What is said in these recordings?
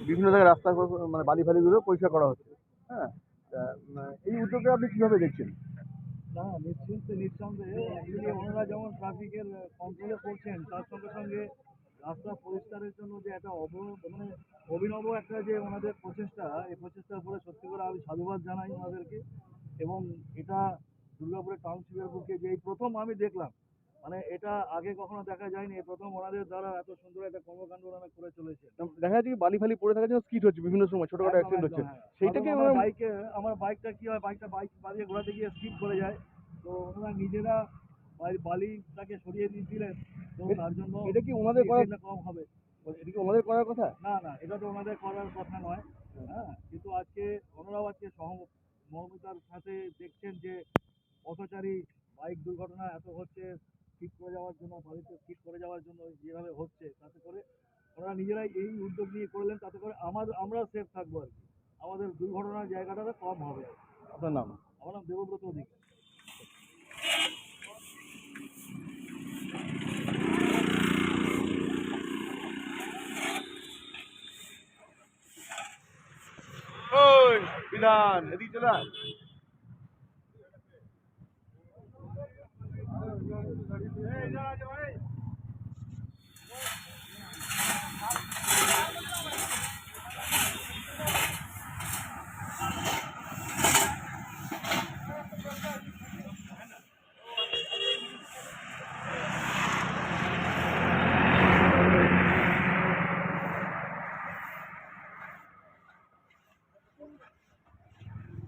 বিভিন্ন জায়গায় রাস্তা মানে বালি ফালিগুলো পরিষ্কার করা হচ্ছে। হ্যাঁ? এই উদ্যোগে আপনি কীভাবে দেখছেন? না, নিশ্চিন্তে, নিঃসন্দেহে ওনারা যেমন ট্রাফিকের কন্ট্রোলে করছেন তার সঙ্গে সঙ্গে রাস্তা পরিষ্কারের জন্য যে একটা অব মানে অভিনব একটা যে ওনাদের প্রচেষ্টা, এই প্রচেষ্টার উপরে সত্যি করে আমি সাধুবাদ জানাই ওনাদেরকে। এবং এটা দুর্গাপুরের টাউনশিপের বুকে যে এই প্রথম আমি দেখলাম মানে এটা আগে কখনো দেখা যায়নি। প্রথম ওনাদের দ্বারা এত সুন্দর একটা কর্মকাণ্ড ওনারা করে চলেছে। দেখা যাচ্ছে বালি ফালি পড়ে থাকার জন্য স্কিট হচ্ছে বিভিন্ন সময় ছোটখাটো অ্যাক্সিডেন্ট হচ্ছে। সেইটাকে বাইকে আমার বাইকটা কি হয় বাইকটা বাইক বালিয়ে ঘোরাতে গিয়ে স্কিড করে যায়। তো ওনারা নিজেরা বালিটাকে সরিয়ে দিয়ে দিলেন তো তার জন্য এটা কি ওনাদের টা কম হবে। এটা কি ওনাদের করার কথা? না না এটা তো ওনাদের করার কথা নয়। হ্যাঁ কিন্তু আজকে ওনারাও আজকে সহমর্মিতার সাথে দেখছেন যে পথচারী বাইক দুর্ঘটনা এত হচ্ছে। ঠিক করে যাওয়ার জন্য বাড়িতে ঠিক করে যাওয়ার জন্য যেভাবে হচ্ছে তাতে করে ওনারা নিজেরাই এই উদ্যোগ নিয়ে করলেন তাতে করে আমার আমরা সেফ থাকব আর কি। আমাদের দুর্ঘটনার জায়গাটা কম হবে। আপনার নাম? আমার নাম দেবব্রত অধিকার। বিধান এদিকে চলে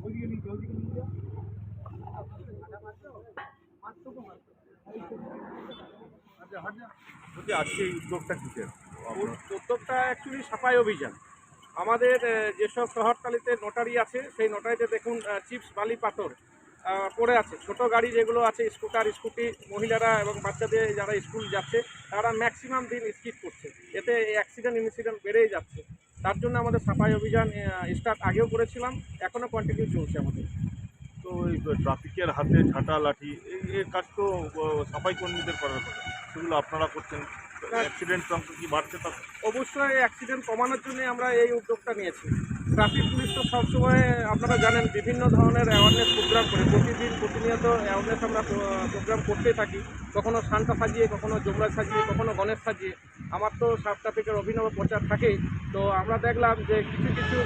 여기 여기 여기 여기 맞죠? 맞죠? 맞죠? এই উদ্যোগটা উদ্যোগটা অ্যাকচুয়ালি সাফাই অভিযান। আমাদের যেসব শহরতলিতে নোটারি আছে, সেই নোটারিতে দেখুন চিপস বালি, পাথর পড়ে আছে। ছোট গাড়ি যেগুলো আছে স্কুটার স্কুটি মহিলারা এবং বাচ্চাদের যারা স্কুল যাচ্ছে, তারা ম্যাক্সিমাম দিন স্কিপ করছে। এতে অ্যাক্সিডেন্ট ইনসিডেন্ট বেড়েই যাচ্ছে। তার জন্য আমাদের সাফাই অভিযান স্টার্ট আগেও করেছিলাম এখনও কন্টিনিউ চলছে আমাদের। তো ওই ট্রাফিকের হাতে ঝাঁটা লাঠি এই এই কাজ তো সাফাই কর্মীদের করার কথা। সেগুলো আপনারা করছেন। অ্যাক্সিডেন্ট সংখ্যা কি বাড়ছে তা? অবশ্যই অ্যাক্সিডেন্ট কমানোর জন্য আমরা এই উদ্যোগটা নিয়েছি। ট্রাফিক পুলিশ তো সবসময়, আপনারা জানেন, বিভিন্ন ধরনের অ্যাওয়ারনেস প্রোগ্রাম করে। প্রতিদিন, প্রতিনিয়ত অ্যাওয়ারনেস আমরা প্রোগ্রাম করতেই থাকি। কখনো শান্তা সাজিয়ে, কখনো যমরাজ সাজিয়ে, কখনো গণেশ সাজিয়ে। আমার তো সাব ট্রাফিকের অভিনব প্রচার থাকেই। তো আমরা দেখলাম যে কিছু কিছু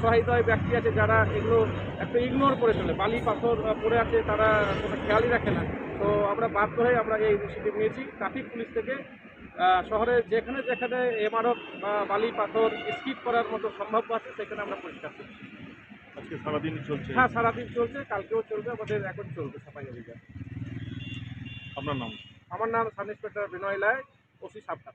সহায়তায় ব্যক্তি আছে যারা এগুলো একটু ইগনোর করে চলে। বালি, পাথর পড়ে আছে, তারা কোনো খেয়ালই রাখে না। তো আমরা বাধ্য হয়ে আমরা এই ইনিশিয়েটিভ নিয়েছি। ট্রাফিক পুলিশ থেকে শহরে যেখানে যেখানে এমারক বা বালি পাথর স্কিপ করার মতো সম্ভাব্য আছে সেখানে আমরা পরিষ্কার করছি। আজকে সারাদিনই চলছে? হ্যাঁ সারাদিন চলছে কালকেও চলবে আমাদের এখন চলবে সাফাই অভিযান। আপনার নাম? আমার নাম সাব ইন্সপেক্টর বিনয় লায় ওসি সাবধান